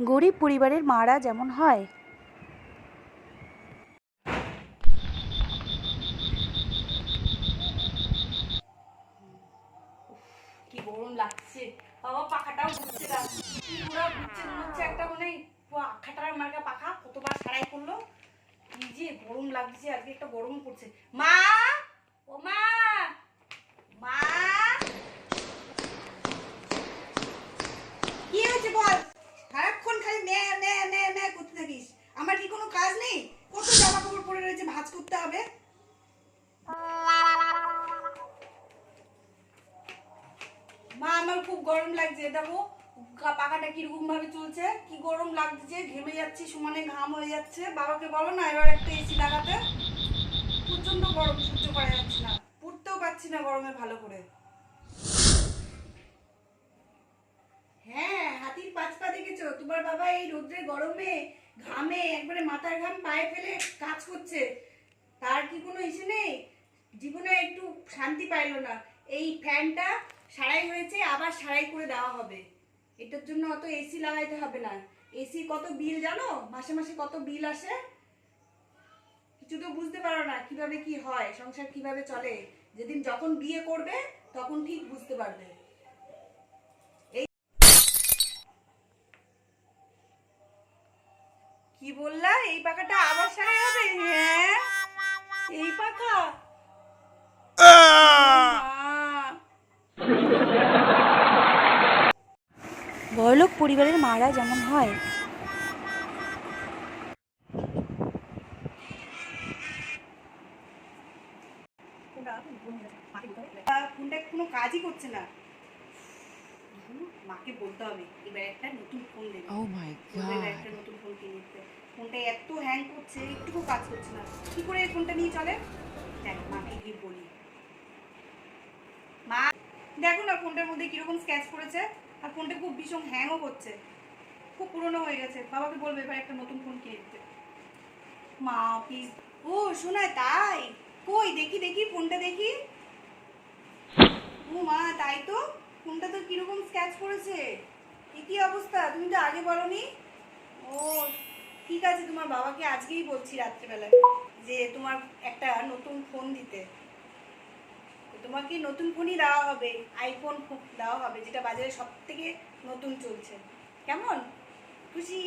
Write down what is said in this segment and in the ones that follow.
গরিব পরিবারের মারা যেমন হয়। কি গরম লাগছে। বাবা, পাখাটাও মনে পাখা কতবার সারাই করল। কি যে গরম লাগছে, আজকে একটা গরম পড়ছে। মা ও মা মা কি হয়েছে বল সারাক্ষণ খালি নে নে নে নে করতে থাকিস আমার কি কোনো কাজ নেই কত জামা কাপড় পরে রয়েছে ভাঁজ করতে হবে। মা, আমার খুব গরম লাগছে। দেখো, গা- পাখাটা কীরকম ভাবে চলছে। কি গরম লাগছে, ঘেমে যাচ্ছি, সমানে ঘাম হয়ে যাচ্ছে। বাবাকে বলো না, এবার একটা এসি লাগাতে। প্রচণ্ড গরম, সহ্য করা যাচ্ছে না। পড়তেও পারছি না গরমে ভালো করে। হ্যাঁ হাতির পাঁচ পা দেখেছ? তোমার বাবা এই রোদ্রে গরমে ঘামে একবারে মাথার ঘাম পায়ে ফেলে কাজ করছে। তার কি কোনো ইসে নেই? জীবনে একটু শান্তি পাইলো না। এই ফ্যানটা সারাই হয়েছে, আবার সারাই করে দেওয়া হবে। এটার জন্য অত এসি লাগাইতে হবে না। এসি কত বিল জানো? মাসে মাসে কত বিল আসে? কিছু তো বুঝতে পারো না, কীভাবে কি হয়, সংসার কীভাবে চলে। যেদিন যখন বিয়ে করবে, তখন ঠিক বুঝতে পারবে। কি বললা? এই পাখাটা আবার সারাই হবে? হ্যাঁ? এই বড়লোক পরিবারের মারা যেমন হয়। ফোনটা কোনো কাজই করছে না। ধুর, মাকে বলতে হবে এবার একটা নতুন ফোন দেবে my বলবে এবার একটা নতুন ফোন কিনে দিতে। ফোনটা এত হ্যাং করছে একটুকু কাজ করছে না। কি করে এই ফোনটা নিয়ে চলে? দেখ মাকে গিয়ে বলি। মা দেখো না ফোনটার মধ্যে কীরকম স্ক্যাচ করেছে আর ফোনটা খুব ভীষণ হ্যাংও করছে। খুব পুরনো হয়ে গেছে। বাবাকে বলবে এবার একটা নতুন ফোন কিনে দিতে। মা প্লিজ ও শোনায় তাই? কই দেখি দেখি ফোনটা দেখি। ও মা তাই তো? ফোনটা তো কীরকম করেছে? এ কি অবস্থা? তুমি তো আগে বলনি? ও ঠিক আছে তোমার বাবাকে আজকেই বলছি রাত্রেবেলায় যে তোমার একটা নতুন ফোন দিতে। তোমাকে নতুন ফোনই দেওয়া হবে আইফোন দেওয়া হবে যেটা বাজারে সব থেকে নতুন চলছে। কেমন? খুশি?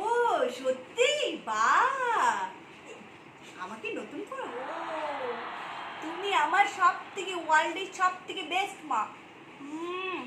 ও সত্যি? বা আমাকে নতুন ফোন আমার সব থেকে ওয়ার্ল্ডের সব থেকে বেস্ট মা হুম।